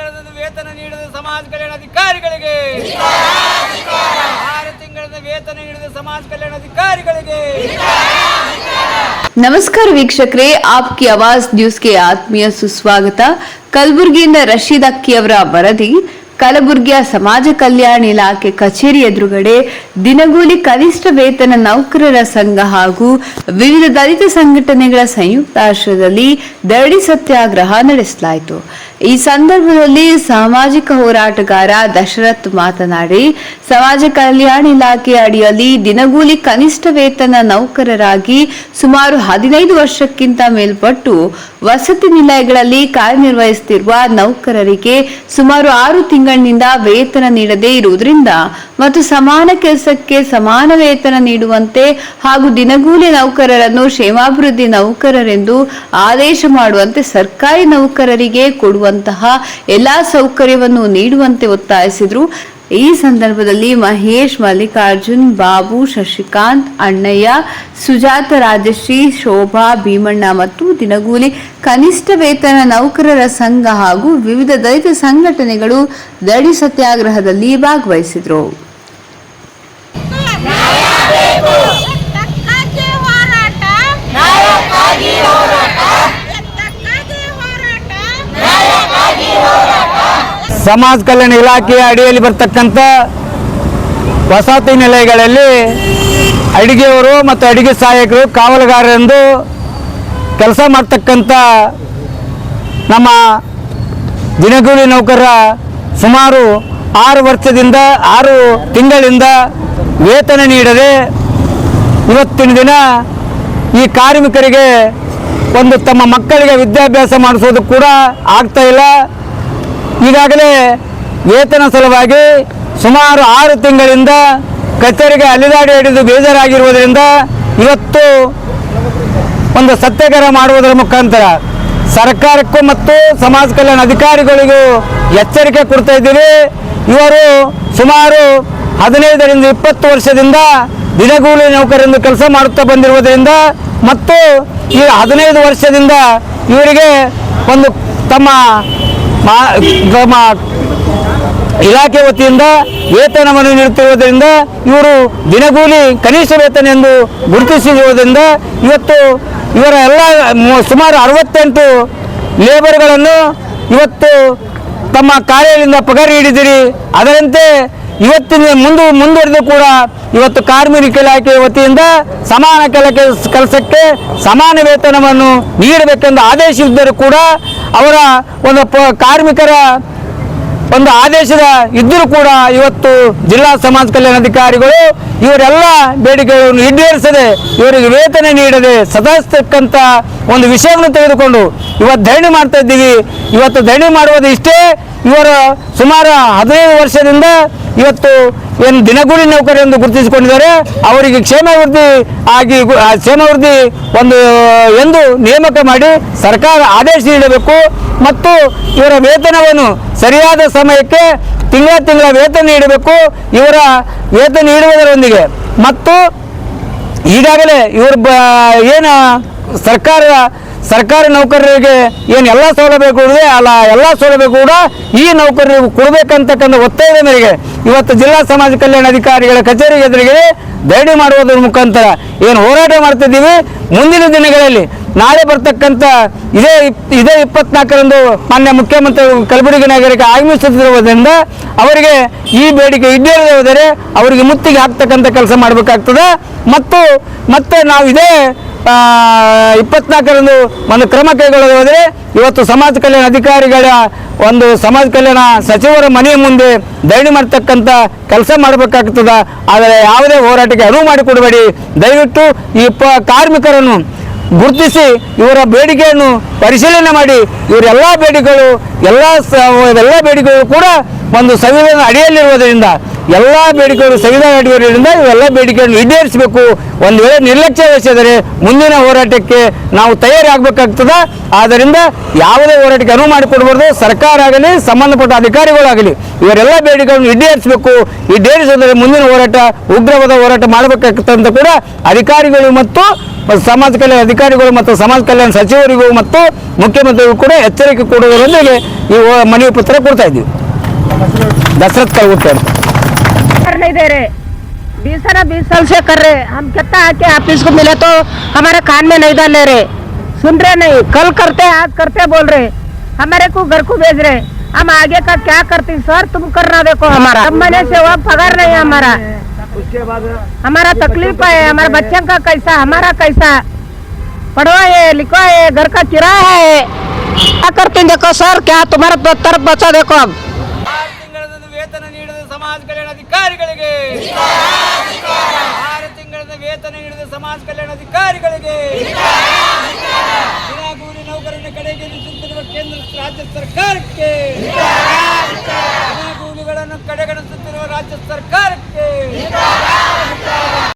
ತಿಂಗಳದ ವೇತನ ನೀಡಿದ ಸಮಾಜ ಕಲ್ಯಾಣ ಅಧಿಕಾರಿಗಳಿಗೆ. ಆರು ತಿಂಗಳದ ವೇತನ ನೀಡಿದ ಸಮಾಜ ಕಲ್ಯಾಣ ಅಧಿಕಾರಿಗಳಿಗೆ. ನಮಸ್ಕಾರ ವೀಕ್ಷಕರೇ, ಆಪ್ಕಿ ಆವಾಜ್ ನ್ಯೂಸ್ಗೆ ಆತ್ಮೀಯ ಸುಸ್ವಾಗತ. ಕಲಬುರಗಿಯಿಂದ ರಶೀದ್ ಅಕ್ಕಿ ಅವರ ವರದಿ. ಕಲಬುರಗಿಯ ಸಮಾಜ ಕಲ್ಯಾಣ ಇಲಾಖೆ ಕಚೇರಿ ಎದುರುಗಡೆ ದಿನಗೂಲಿ ಕನಿಷ್ಠ ವೇತನ ನೌಕರರ ಸಂಘ ಹಾಗೂ ವಿವಿಧ ದಲಿತ ಸಂಘಟನೆಗಳ ಸಂಯುಕ್ತಾಶ್ರಯದಲ್ಲಿ ದರಡಿ ಸತ್ಯಾಗ್ರಹ ನಡೆಸಲಾಯಿತು. ಈ ಸಂದರ್ಭದಲ್ಲಿ ಸಾಮಾಜಿಕ ಹೋರಾಟಗಾರ ದಶರಥ್ ಮಾತನಾಡಿ, ಸಮಾಜ ಕಲ್ಯಾಣ ಇಲಾಖೆ ಅಡಿಯಲ್ಲಿ ದಿನಗೂಲಿ ಕನಿಷ್ಠ ವೇತನ ನೌಕರರಾಗಿ ಸುಮಾರು ಹದಿನೈದು ವರ್ಷಕ್ಕಿಂತ ಮೇಲ್ಪಟ್ಟು ವಸತಿ ನಿಲಯಗಳಲ್ಲಿ ಕಾರ್ಯನಿರ್ವಹಿಸುತ್ತಿರುವ ನೌಕರರಿಗೆ ಸುಮಾರು ಆರು ತಿಂಗಳಿನಿಂದ ವೇತನ ನೀಡದೇ ಇರುವುದರಿಂದ ಮತ್ತು ಸಮಾನ ಕೆಲಸಕ್ಕೆ ಸಮಾನ ವೇತನ ನೀಡುವಂತೆ ಹಾಗೂ ದಿನಗೂಲಿ ನೌಕರರನ್ನು ಕ್ಷೇಮಾಭಿವೃದ್ಧಿ ನೌಕರರೆಂದು ಆದೇಶ ಮಾಡುವಂತೆ ಸರ್ಕಾರಿ ನೌಕರರಿಗೆ ಕೊಡುವಂತಹ ಎಲ್ಲಾ ಸೌಕರ್ಯವನ್ನು ನೀಡುವಂತೆ ಒತ್ತಾಯಿಸಿದ್ರು. ಈ ಸಂದರ್ಭದಲ್ಲಿ ಮಹೇಶ್ ಮಲ್ಲಿಕಾರ್ಜುನ್ ಬಾಬು ಶಶಿಕಾಂತ್ ಅಣ್ಣಯ್ಯ ಸುಜಾತ ರಾಜಶ್ರೀ ಶೋಭಾ ಭೀಮಣ್ಣ ಮತ್ತು ದಿನಗೂಲಿ. ಕನಿಷ್ಠ ವೇತನ ನೌಕರರ ಸಂಘ ಹಾಗೂ ವಿವಿಧ ದಲಿತ ಸಂಘಟನೆಗಳು ದಡಿ ಸತ್ಯಾಗ್ರಹದಲ್ಲಿ ಭಾಗವಹಿಸಿದರು. ಹೋರಾಟ ನ್ಯಾಯಕ್ಕಾಗಿ ಹೋರಾಟ ಎತ್ತಕ್ಕಾಗಿ ಹೋರಾಟ ಸಮಾಜ ಕಲ್ಯಾಣ ಇಲಾಖೆಯ ಅಡಿಯಲ್ಲಿ ಬರ್ತಕ್ಕಂಥ ವಸತಿ ನಿಲಯಗಳಲ್ಲಿ ಅಡಿಗೆಯವರು ಮತ್ತು ಅಡಿಗೆ ಸಹಾಯಕರು, ಕಾವಲುಗಾರರೆಂದು ಕೆಲಸ ಮಾಡ್ತಕ್ಕಂಥ ನಮ್ಮ ದಿನಗೂಲಿ ನೌಕರರ ಸುಮಾರು ಆರು ವರ್ಷದಿಂದ, ಆರು ತಿಂಗಳಿಂದ ವೇತನ ನೀಡದೆ ಇವತ್ತಿನ ದಿನ ಈ ಕಾರ್ಮಿಕರಿಗೆ ಒಂದು ತಮ್ಮ ಮಕ್ಕಳಿಗೆ ವಿದ್ಯಾಭ್ಯಾಸ ಮಾಡಿಸೋದು ಕೂಡ ಆಗ್ತಾ ಇಲ್ಲ. ಈಗಾಗಲೇ ವೇತನ ಸಲುವಾಗಿ ಸುಮಾರು ಆರು ತಿಂಗಳಿಂದ ಕಚೇರಿಗೆ ಅಲಿದಾಡಿ ಹಿಡಿದು ಬೇಜಾರಾಗಿರುವುದರಿಂದ ಇವತ್ತು ಒಂದು ಸತ್ಯಾಗ್ರಹ ಮಾಡುವುದರ ಮುಖಾಂತರ ಸರ್ಕಾರಕ್ಕೂ ಮತ್ತು ಸಮಾಜ ಕಲ್ಯಾಣ ಅಧಿಕಾರಿಗಳಿಗೂ ಎಚ್ಚರಿಕೆ ಕೊಡ್ತಾ ಇದ್ದೀವಿ. ಇವರು ಸುಮಾರು ಹದಿನೈದರಿಂದ ಇಪ್ಪತ್ತು ವರ್ಷದಿಂದ ದಿನಗೂಲಿ ನೌಕರರೆಂದು ಕೆಲಸ ಮಾಡುತ್ತಾ ಬಂದಿರುವುದರಿಂದ ಮತ್ತು ಈ ಹದಿನೈದು ವರ್ಷದಿಂದ ಇವರಿಗೆ ಒಂದು ತಮ್ಮ ತಮ್ಮ ಇಲಾಖೆ ವತಿಯಿಂದ ವೇತನವನ್ನು ನೀಡುತ್ತಿರುವುದರಿಂದ ಇವರು ದಿನಗೂಲಿ ಕನಿಷ್ಠ ವೇತನ ಎಂದು ಗುರುತಿಸಿರುವುದರಿಂದ ಇವತ್ತು ಇವರ ಎಲ್ಲ ಸುಮಾರು ಅರವತ್ತೆಂಟು ಲೇಬರ್ಗಳನ್ನು ಇವತ್ತು ತಮ್ಮ ಕಾರ್ಯದಿಂದ ಪಗಾರ ಹಿಡಿದಿರಿ. ಅದರಂತೆ ಇವತ್ತಿನ ಮುಂದು, ಮುಂದುವರೆದು ಕೂಡ ಇವತ್ತು ಕಾರ್ಮಿಕ ಇಲಾಖೆ ವತಿಯಿಂದ ಸಮಾನ ಕೆಲಕ್ಕೆ ಕೆಲಸಕ್ಕೆ ಸಮಾನ ವೇತನವನ್ನು ನೀಡಬೇಕೆಂದು ಆದೇಶಿಸಿದ್ದರೂ ಕೂಡ ಅವರ ಒಂದು ಕಾರ್ಮಿಕರ ಒಂದು ಆದೇಶದ ಇದ್ದರೂ ಕೂಡ ಇವತ್ತು ಜಿಲ್ಲಾ ಸಮಾಜ ಕಲ್ಯಾಣ ಅಧಿಕಾರಿಗಳು ಇವರೆಲ್ಲ ಬೇಡಿಕೆಗಳನ್ನು ಈಡೇರಿಸದೆ ಇವರಿಗೆ ವೇತನ ನೀಡದೆ ಸದಾಸ್ತಕ್ಕಂಥ ಒಂದು ವಿಷಯವನ್ನು ತೆಗೆದುಕೊಂಡು ಇವತ್ತು ಧರಣಿ ಮಾಡ್ತಾ ಇದ್ದೀವಿ. ಇವತ್ತು ಧರಣಿ ಮಾಡುವುದು ಇಷ್ಟೇ. ಇವರು ಸುಮಾರು ಹದಿನೈದು ವರ್ಷದಿಂದ ಇವತ್ತು ಏನು ದಿನಗೂಲಿ ನೌಕರಿ ಎಂದು ಗುರುತಿಸಿಕೊಂಡಿದ್ದಾರೆ, ಅವರಿಗೆ ಕ್ಷೇಮಾವೃದ್ಧಿ ಆಗಿ ಆ ಒಂದು, ಎಂದು ನೇಮಕ ಮಾಡಿ ಸರ್ಕಾರ ಆದೇಶ ನೀಡಬೇಕು. ಮತ್ತು ಇವರ ವೇತನವನ್ನು ಸರಿಯಾದ ಸಮಯಕ್ಕೆ ತಿಂಗಳ ತಿಂಗಳ ವೇತನ ನೀಡಬೇಕು, ಇವರ ವೇತನ ನೀಡುವುದರೊಂದಿಗೆ. ಮತ್ತು ಈಗಾಗಲೇ ಇವರು ಏನು ಸರ್ಕಾರ ಸರ್ಕಾರಿ ನೌಕರರಿಗೆ ಏನು ಎಲ್ಲ ಸೌಲಭ್ಯ ಕೊಡಿದೆ ಅಲ್ಲ ಎಲ್ಲ ಸೌಲಭ್ಯ ಕೂಡ ಈ ನೌಕರರಿಗೆ ಕೊಡಬೇಕಂತಕ್ಕಂಥ ಒತ್ತಾಯದ ಮೇರೆಗೆ. ಇವತ್ತು ಜಿಲ್ಲಾ ಸಮಾಜ ಕಲ್ಯಾಣ ಅಧಿಕಾರಿಗಳ ಕಚೇರಿ ಎದುರಿಗೆ ಧರಣಿ ಮಾಡುವುದರ ಮುಖಾಂತರ ಏನು ಹೋರಾಟ ಮಾಡ್ತಿದ್ದೀವಿ. ಮುಂದಿನ ದಿನಗಳಲ್ಲಿ ನಾಳೆ ಬರ್ತಕ್ಕಂಥ ಇದೇ ಇದೇ ಇಪ್ಪತ್ನಾಲ್ಕರಂದು ಮಾನ್ಯ ಮುಖ್ಯಮಂತ್ರಿ ಕಲಬುರಗಿ ನಗರಕ್ಕೆ ಆಗಮಿಸುತ್ತಿರುವುದರಿಂದ ಅವರಿಗೆ ಈ ಬೇಡಿಕೆ ಈಡೇರದೆ ಹೋದರೆ ಅವರಿಗೆ ಮುತ್ತಿಗೆ ಹಾಕ್ತಕ್ಕಂಥ ಕೆಲಸ ಮಾಡಬೇಕಾಗ್ತದೆ. ಮತ್ತು, ಮತ್ತೆ ನಾವು ಇದೇ ಇಪ್ಪತ್ನಾಲ್ಕರಂದು ಒಂದು ಕ್ರಮ ಕೈಗೊಳ್ಳದೆ ಹೋದರೆ ಇವತ್ತು ಸಮಾಜ ಕಲ್ಯಾಣ ಅಧಿಕಾರಿಗಳ ಒಂದು ಸಮಾಜ ಕಲ್ಯಾಣ ಸಚಿವರ ಮನೆಯ ಮುಂದೆ ದಯಣಿ ಮಾಡ್ತಕ್ಕಂಥ ಕೆಲಸ ಮಾಡಬೇಕಾಗ್ತದ. ಆದರೆ ಯಾವುದೇ ಹೋರಾಟಕ್ಕೆ ಅನುವು ಮಾಡಿಕೊಡಬೇಡಿ. ದಯವಿಟ್ಟು ಈ ಪ, ಕಾರ್ಮಿಕರನ್ನು ಗುರುತಿಸಿ ಇವರ ಬೇಡಿಕೆಯನ್ನು ಪರಿಶೀಲನೆ ಮಾಡಿ. ಇವರೆಲ್ಲ ಬೇಡಿಕೆಗಳು, ಎಲ್ಲ ಎಲ್ಲ ಬೇಡಿಕೆಗಳು ಕೂಡ ಒಂದು ಸಂವಿಧಾನ ಅಡಿಯಲ್ಲಿರುವುದರಿಂದ ಎಲ್ಲ ಬೇಡಿಕೆಗಳು ಸಂವಿಧಾನ ಅಡಿಯಲ್ಲಿರೋದ್ರಿಂದ ಇವೆಲ್ಲ ಬೇಡಿಕೆಗಳನ್ನು ಈಡೇರಿಸಬೇಕು. ಒಂದು ವೇಳೆ ನಿರ್ಲಕ್ಷ್ಯ ವಹಿಸಿದರೆ ಮುಂದಿನ ಹೋರಾಟಕ್ಕೆ ನಾವು ತಯಾರಿ ಆಗಬೇಕಾಗ್ತದೆ ಆದ್ದರಿಂದ ಯಾವುದೇ ಹೋರಾಟಕ್ಕೆ ಅನುವು ಮಾಡಿಕೊಡಬಾರ್ದು. ಸರ್ಕಾರ ಆಗಲಿ, ಸಂಬಂಧಪಟ್ಟ ಅಧಿಕಾರಿಗಳಾಗಲಿ ಇವರೆಲ್ಲ ಬೇಡಿಕೆಗಳನ್ನು ಈಡೇರಿಸಬೇಕು. ಈಡೇರಿಸಿದರೆ ಮುಂದಿನ ಹೋರಾಟ, ಉಗ್ರವಾದ ಹೋರಾಟ ಮಾಡಬೇಕಾಗ್ತದೆ ಅಂತ ಕೂಡ ಅಧಿಕಾರಿಗಳು ಮತ್ತು ಸಮಾಜ ಕಲ್ಯಾಣ ಅಧಿಕಾರಿಗಳು ಮತ್ತು ಸಮಾಜ ಕಲ್ಯಾಣ ಸಚಿವರಿಗೂ ಮತ್ತು ಮುಖ್ಯಮಂತ್ರಿಗೂ ಕೂಡ ಎಚ್ಚರಿಕೆ ಕೊಡುವುದರೊಂದಿಗೆ ಈ ಮನವಿ ಪತ್ರ ಕೊಡ್ತಾ ಇದ್ದೀವಿ. ದಶರಥ್ ಕಲ್ಗುಟ್ಟೆ नहीं दे रहे। बीस साल बीस साल से कर रहे। हम कहता है कि आप इसको मिले तो हमारे कान में नहीं डाल ले रहे। सुन रहे नहीं कल करते आज करते बोल रहे। हमारे को घर को भेज रहे। हम आगे का क्या करते? सर तुम करना देखो हमारा। अब मैंने सेवा पगड़ नहीं हमारा। उसके बाद हमारा तकलीफ़ है हमारे बच्चों का कैसा हमारा कैसा? पढ़ो है लिखो है घर का किराया है। क्या करते देखो सर क्या तुम्हारा तरफ़ बचा देखो अब वेतन ಸಮಾಜ ಕಲ್ಯಾಣ ಅಧಿಕಾರಿಗಳಿಗೆ. ಆರು ತಿಂಗಳದ ವೇತನ ನೀಡಿದ ಸಮಾಜ ಕಲ್ಯಾಣ ಅಧಿಕಾರಿಗಳಿಗೆ. ದಿನಾಗೂಲಿ ನೌಕರನ ನಿಂತಿರುವ ಕೇಂದ್ರ ರಾಜ್ಯ ಸರ್ಕಾರಕ್ಕೆ. ದಿನಾಗೂಲಿಗಳನ್ನು ಕಡೆಗಣಿಸುತ್ತಿರುವ ರಾಜ್ಯ ಸರ್ಕಾರಕ್ಕೆ.